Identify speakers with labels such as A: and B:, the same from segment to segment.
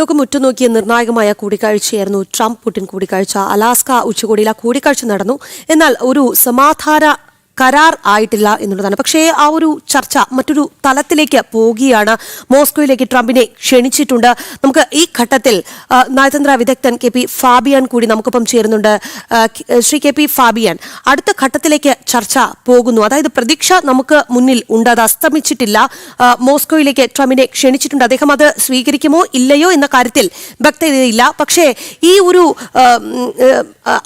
A: ലോകം ഉറ്റുനോക്കിയ നിർണായകമായ കൂടിക്കാഴ്ചയായിരുന്നു ട്രംപ് പുടിൻ കൂടിക്കാഴ്ച. അലാസ്ക ഉച്ചകോടിയിൽ ആ കൂടിക്കാഴ്ച നടന്നു. എന്നാൽ ഒരു സമാധാന കരാർ ആയിട്ടില്ല എന്നുള്ളതാണ്. പക്ഷേ ആ ഒരു ചർച്ച മറ്റൊരു തലത്തിലേക്ക് പോവുകയാണ് മോസ്കോയിലേക്ക് ട്രംപിനെ ക്ഷണിച്ചിട്ടുണ്ട്. നമുക്ക് ഈ ഘട്ടത്തിൽ നയതന്ത്ര വിദഗ്ധൻ കെ പി ഫാബിയാൻ കൂടി നമുക്കൊപ്പം ചേരുന്നുണ്ട്. ശ്രീ കെ പി ഫാബിയാൻ അടുത്ത ഘട്ടത്തിലേക്ക് ചർച്ച പോകുന്നു. അതായത് പ്രതീക്ഷ നമുക്ക് മുന്നിൽ ഉണ്ട്. അത് അസ്തമിച്ചിട്ടില്ല. മോസ്കോയിലേക്ക് ട്രംപിനെ ക്ഷണിച്ചിട്ടുണ്ട്. അദ്ദേഹം അത് സ്വീകരിക്കുമോ ഇല്ലയോ എന്ന കാര്യത്തിൽ വ്യക്തതയില്ല. പക്ഷേ ഈ ഒരു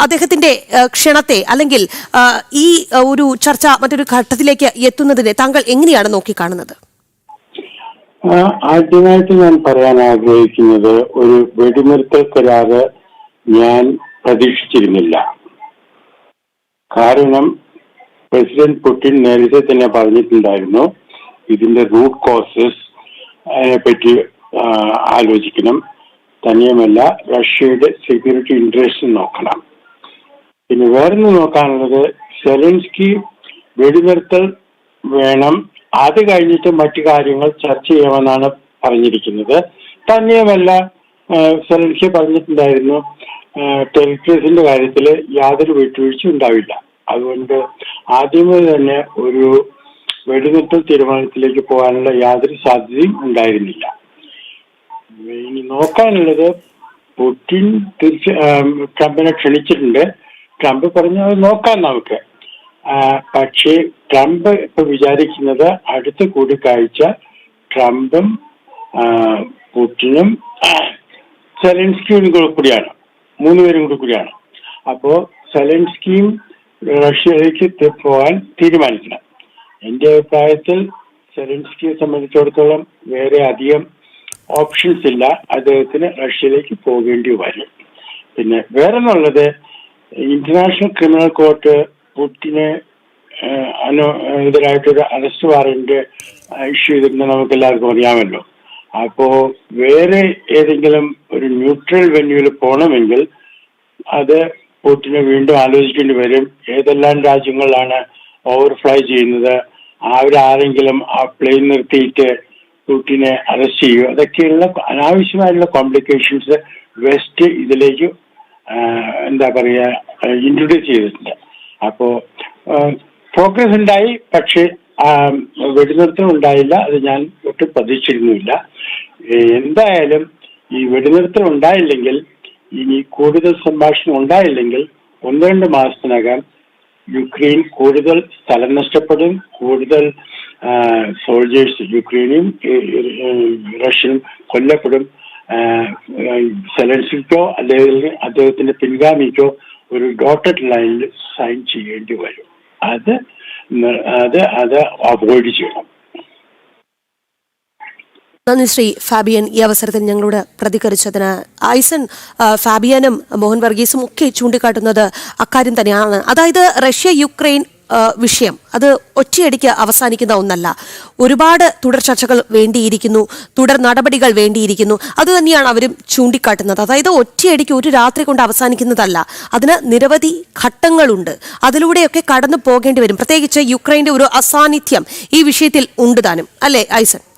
A: അദ്ദേഹത്തിന്റെ ക്ഷണത്തെ അല്ലെങ്കിൽ ഈ ഒരു ചർച്ച മറ്റൊരു ഘട്ടത്തിലേക്ക് എത്തുന്നതിനെ താങ്കൾ എങ്ങനെയാണ് നോക്കിക്കാണുന്നത്?
B: ആദ്യമായിട്ട് ഞാൻ പറയാൻ ആഗ്രഹിക്കുന്നത് ഒരു വെടിനിർത്തൽ കരാറ് ഞാൻ പ്രതീക്ഷിച്ചിരുന്നില്ല. കാരണം പ്രസിഡന്റ് പുടിൻ നേരത്തെ തന്നെ പറഞ്ഞിട്ടുണ്ടായിരുന്നു ഇതിന്റെ റൂട്ട് കോസസ് പറ്റി ആലോചിക്കണം. തന്നെയുമല്ല റഷ്യയുടെ സെക്യൂരിറ്റി ഇൻട്രസ്റ്റ് നോക്കണം. പിന്നെ വേറൊന്ന് നോക്കാനുള്ളത് സെലൻസ്കി വെടിനിർത്തൽ വേണം. അത് കഴിഞ്ഞിട്ട് മറ്റു കാര്യങ്ങൾ ചർച്ച ചെയ്യാമെന്നാണ് പറഞ്ഞിരിക്കുന്നത്. തന്നെയുമല്ല സെലൻസ്കി പറഞ്ഞിട്ടുണ്ടായിരുന്നു ടെറിട്ടറീസിന്റെ കാര്യത്തിൽ യാതൊരു വിട്ടുവീഴ്ച ഉണ്ടാവില്ല. അതുകൊണ്ട് ആദ്യമേ തന്നെ ഒരു വെടിനിർത്തൽ തീരുമാനത്തിലേക്ക് പോകാനുള്ള യാതൊരു സാധ്യതയും ഉണ്ടായിരുന്നില്ല. ഇനി നോക്കാനുള്ളത് പുടിൻ തിരിച്ച് ട്രംപിനെ ക്ഷണിച്ചിട്ടുണ്ട്. ട്രംപ് പറഞ്ഞു അത് നോക്കാം നമുക്ക്. പക്ഷേ ട്രംപ് ഇപ്പൊ വിചാരിക്കുന്നത് അടുത്ത കൂടിക്കാഴ്ച ട്രംപും പുടിനും സെലൻസ്കിയും കൂടെ കൂടിയാണ് മൂന്നുപേരും കൂടി കൂടിയാണ്. അപ്പോ സെലൻസ്കിയും റഷ്യയിലേക്ക് പോകാൻ തീരുമാനിക്കണം. എന്റെ അഭിപ്രായത്തിൽ സെലൻസ്കിയെ സംബന്ധിച്ചിടത്തോളം വേറെ അധികം ഓപ്ഷൻസ് ഇല്ല. അദ്ദേഹത്തിന് റഷ്യയിലേക്ക് പോകേണ്ടി വരും. പിന്നെ വേറെ എന്നുള്ളത് ഇന്റർനാഷണൽ ക്രിമിനൽ കോർട്ട് പുട്ടിന് അനു എതിരായിട്ടൊരു അറസ്റ്റ് വാറന്റ് ഇഷ്യൂ ചെയ്തിട്ടുണ്ട് നമുക്ക് എല്ലാവർക്കും അറിയാമല്ലോ. അപ്പോ വേറെ ഏതെങ്കിലും ഒരു ന്യൂട്രൽ വെന്യൂവിൽ പോകണമെങ്കിൽ അത് പുട്ടിന് വീണ്ടും ആലോചിക്കേണ്ടി വരും. ഏതെല്ലാം രാജ്യങ്ങളിലാണ് ഓവർഫ്ലൈ ചെയ്യുന്നത്? അവരാരെങ്കിലും ആ പ്ലെയിൻ നിർത്തിയിട്ട് പുട്ടിനെ അറസ്റ്റ് ചെയ്യും അതൊക്കെയുള്ള അനാവശ്യമായിട്ടുള്ള കോംപ്ലിക്കേഷൻസ് വെസ്റ്റ് ഇതിലേക്ക് എന്താ പറയുക ഇൻട്രൊഡ്യൂസ് ചെയ്തിട്ടുണ്ട്. അപ്പോ പ്രോഗ്രസ് ഉണ്ടായി പക്ഷേ വെടിനിർത്തം ഉണ്ടായില്ല അത് ഞാൻ ഒട്ടും പ്രതീക്ഷിക്കുന്നില്ല എന്തായാലും ഈ വെടിനിർത്തൽ ഉണ്ടായില്ലെങ്കിൽ ഇനി കൂടുതൽ സംഭാഷണം ഉണ്ടായില്ലെങ്കിൽ ഒന്ന് രണ്ട് മാസത്തിനകം യുക്രൈൻ കൂടുതൽ സ്ഥലം നഷ്ടപ്പെടും. കൂടുതൽ സോൾജേഴ്സ് യുക്രൈനും റഷ്യനും കൊല്ലപ്പെടും. സെലൻസിക്കോ അല്ലെങ്കിൽ അദ്ദേഹത്തിന്റെ പിൻഗാമിക്കോ ഒരു ഡോട്ടഡ് ലൈനിൽ സൈൻ ചെയ്യേണ്ടി വരും. അത് അത് അത് അവോയ്ഡ് ചെയ്യണം.
A: നന്ദി ശ്രീ ഫാബിയൻ. ഈ അവസരത്തിൽ ഞങ്ങളോട് പ്രതികരിച്ചതിന് ഐസൺ ഫാബിയനും മോഹൻ വർഗീസും ഒക്കെ ചൂണ്ടിക്കാട്ടുന്നത് അക്കാര്യം തന്നെയാണ്. അതായത് റഷ്യ യുക്രൈൻ വിഷയം. അത് ഒറ്റയടിക്ക് അവസാനിക്കുന്ന ഒന്നല്ല. ഒരുപാട് തുടർ ചർച്ചകൾ വേണ്ടിയിരിക്കുന്നു തുടർ നടപടികൾ വേണ്ടിയിരിക്കുന്നു. അത് തന്നെയാണ് അവരും ചൂണ്ടിക്കാട്ടുന്നത്. അതായത് ഒറ്റയടിക്ക് ഒരു രാത്രി കൊണ്ട് അവസാനിക്കുന്നതല്ല. അതിന് നിരവധി ഘട്ടങ്ങളുണ്ട്. അതിലൂടെയൊക്കെ കടന്നു പോകേണ്ടി വരും. പ്രത്യേകിച്ച് യുക്രൈന്റെ ഒരു അസാന്നിധ്യം ഈ വിഷയത്തിൽ ഉണ്ട് താനും. അല്ലേ ഐസൺ?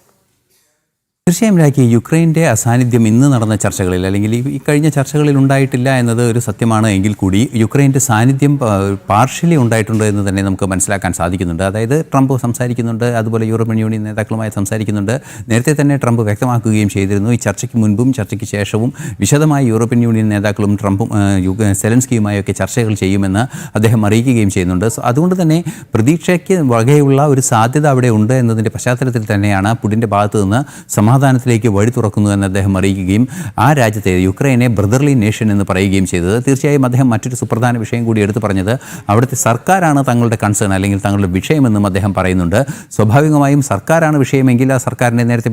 C: തീർച്ചയായും രാഖി യുക്രൈന്റെ അസാന്നിധ്യം ഇന്ന് നടന്ന ചർച്ചകളിൽ അല്ലെങ്കിൽ ഈ കഴിഞ്ഞ ചർച്ചകളിൽ ഉണ്ടായിട്ടില്ല എന്നത് ഒരു സത്യമാണ് എങ്കിൽ കൂടി യുക്രൈന്റെ സാന്നിധ്യം പാർഷ്യലി ഉണ്ടായിട്ടുണ്ട് എന്ന് തന്നെ നമുക്ക് മനസ്സിലാക്കാൻ സാധിക്കുന്നുണ്ട്. അതായത് ട്രംപ് സംസാരിക്കുന്നുണ്ട് അതുപോലെ യൂറോപ്യൻ യൂണിയൻ നേതാക്കളുമായി സംസാരിക്കുന്നുണ്ട്. നേരത്തെ തന്നെ ട്രംപ് വ്യക്തമാക്കുകയും ചെയ്തിരുന്നു. ഈ ചർച്ചയ്ക്ക് മുൻപും ചർച്ചയ്ക്ക് ശേഷവും വിശദമായി യൂറോപ്യൻ യൂണിയൻ നേതാക്കളും ട്രംപും സെലൻസ്കിയുമായൊക്കെ ചർച്ചകൾ ചെയ്യുമെന്ന് അദ്ദേഹം അറിയിക്കുകയും ചെയ്യുന്നുണ്ട്. സോ അതുകൊണ്ട് തന്നെ പ്രതീക്ഷയ്ക്ക് വകയുള്ള ഒരു സാധ്യത അവിടെ ഉണ്ട് എന്നതിന്റെ പശ്ചാത്തലത്തിൽ തന്നെയാണ് പുടിന്റെ ഭാഗത്തു നിന്ന് സമാധാനത്തിലേക്ക് വഴി തുറക്കുന്നു എന്ന് അദ്ദേഹം അറിയിക്കുകയും ആ രാജ്യത്തെ യുക്രൈനെ ബ്രദർലി നേഷൻ എന്ന് പറയുകയും ചെയ്തത്. തീർച്ചയായും അദ്ദേഹം മറ്റൊരു സുപ്രധാന വിഷയം കൂടി എടുത്തു പറഞ്ഞത് അവിടുത്തെ സർക്കാരാണ് തങ്ങളുടെ കൺസേൺ അല്ലെങ്കിൽ തങ്ങളുടെ വിഷയമെന്നും അദ്ദേഹം പറയുന്നുണ്ട്. സ്വാഭാവികമായും സർക്കാരാണ് വിഷയമെങ്കിൽ ആ സർക്കാരിനെ നേരത്തെ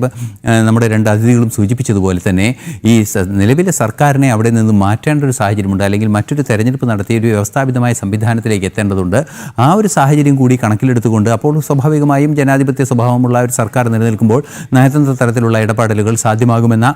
C: നമ്മുടെ രണ്ട് അതിഥികളും സൂചിപ്പിച്ചതുപോലെ തന്നെ ഈ നിലവിലെ സർക്കാരിനെ അവിടെ നിന്ന് മാറ്റേണ്ട ഒരു സാഹചര്യമുണ്ട് അല്ലെങ്കിൽ മറ്റൊരു തെരഞ്ഞെടുപ്പ് നടത്തി ഒരു വ്യവസ്ഥാപിതമായ സംവിധാനത്തിലേക്ക് എത്തേണ്ടതുണ്ട്. ആ ഒരു സാഹചര്യം കൂടി കണക്കിലെടുത്തുകൊണ്ട് അപ്പോൾ സ്വാഭാവികമായും ജനാധിപത്യ സ്വഭാവമുള്ള ഒരു സർക്കാർ നിലനിൽക്കുമ്പോൾ നയതന്ത്ര തരത്തിലുള്ള ഇടപെടലുകൾ സാധ്യമാകുമെന്ന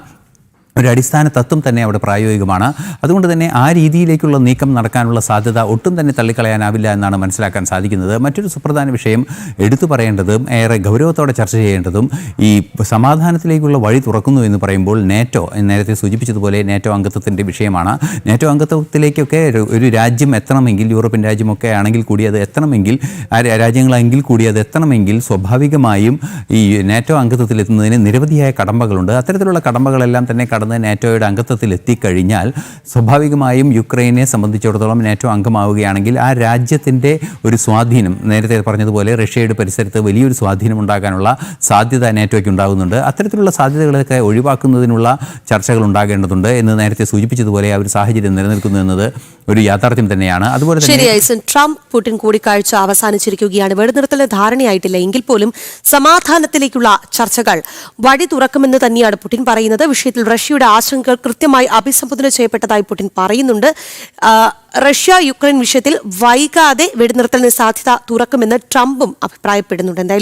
C: ഒരു അടിസ്ഥാന തത്വം തന്നെ അവിടെ പ്രായോഗികമാണ്. അതുകൊണ്ട് തന്നെ ആ രീതിയിലേക്കുള്ള നീക്കം നടക്കാനുള്ള സാധ്യത ഒട്ടും തന്നെ തള്ളിക്കളയാനാവില്ല എന്നാണ് മനസ്സിലാക്കാൻ സാധിക്കുന്നത്. മറ്റൊരു സുപ്രധാന വിഷയം എടുത്തു പറയേണ്ടതും ഏറെ ഗൗരവത്തോടെ ചർച്ച ചെയ്യേണ്ടതും ഈ സമാധാനത്തിലേക്കുള്ള വഴി തുറക്കുന്നു എന്ന് പറയുമ്പോൾ നേറ്റോ നേരത്തെ സൂചിപ്പിച്ചതുപോലെ നേറ്റോ അംഗത്വത്തിന്റെ വിഷയമാണ്. നേറ്റോ അംഗത്വത്തിലേക്കൊക്കെ ഒരു- രാജ്യം എത്തണമെങ്കിൽ യൂറോപ്യൻ രാജ്യമൊക്കെ ആണെങ്കിൽ കൂടി അത് എത്തണമെങ്കിൽ രാജ്യങ്ങളെങ്കിൽ കൂടി അത് എത്തണമെങ്കിൽ സ്വാഭാവികമായും ഈ നേറ്റോ അംഗത്വത്തിലെത്തുന്നതിന് നിരവധിയായ കടമ്പകളുണ്ട്. അത്തരത്തിലുള്ള കടമ്പകളെല്ലാം തന്നെ കടന്ന് നേറ്റോയുടെ അംഗത്വത്തിൽ എത്തിക്കഴിഞ്ഞാൽ സ്വാഭാവികമായും യുക്രൈനെ സംബന്ധിച്ചിടത്തോളം നാറ്റോ അംഗമാവുകയാണെങ്കിൽ ആ രാജ്യത്തിന്റെ ഒരു സ്വാധീനം നേരത്തെ പറഞ്ഞതുപോലെ റഷ്യയുടെ പരിസരത്ത് വലിയൊരു സ്വാധീനം ഉണ്ടാകാനുള്ള സാധ്യത നാറ്റോയ്ക്ക് ഉണ്ടാകുന്നുണ്ട്. അത്തരത്തിലുള്ള സാധ്യതകളൊക്കെ ഒഴിവാക്കുന്നതിനുള്ള ചർച്ചകൾ ഉണ്ടാകേണ്ടതുണ്ട് എന്ന് നേരത്തെ സൂചിപ്പിച്ചതുപോലെ ആ ഒരു സാഹചര്യം നിലനിൽക്കുന്നു എന്നത് ഒരു യാഥാർത്ഥ്യം തന്നെയാണ്. അതുപോലെ തന്നെ
A: ശരി ഐസൻ ട്രംപ് പുടിൻ കൂടിക്കാഴ്ച അവസാനിച്ചിരിക്കുകയാണ്. വെടിനിർത്തലിന് ധാരണയായിട്ടില്ല. എങ്കിൽ പോലും സമാധാനത്തിലേക്കുള്ള ചർച്ചകൾ വഴി തുറക്കുമെന്ന് തന്നെയാണ് പുടിൻ പറയുന്നത്. വിഷയത്തിൽ റഷ്യയുടെ ആശങ്കകൾ കൃത്യമായി അഭിസംബോധന ചെയ്യപ്പെട്ടതായി പുടിൻ പറയുന്നുണ്ട്. റഷ്യ യുക്രൈൻ വിഷയത്തിൽ വൈകാതെ വെടിനിർത്തലിന് സാധ്യത തുറക്കുമെന്ന് ട്രംപും അഭിപ്രായപ്പെടുന്നുണ്ട്.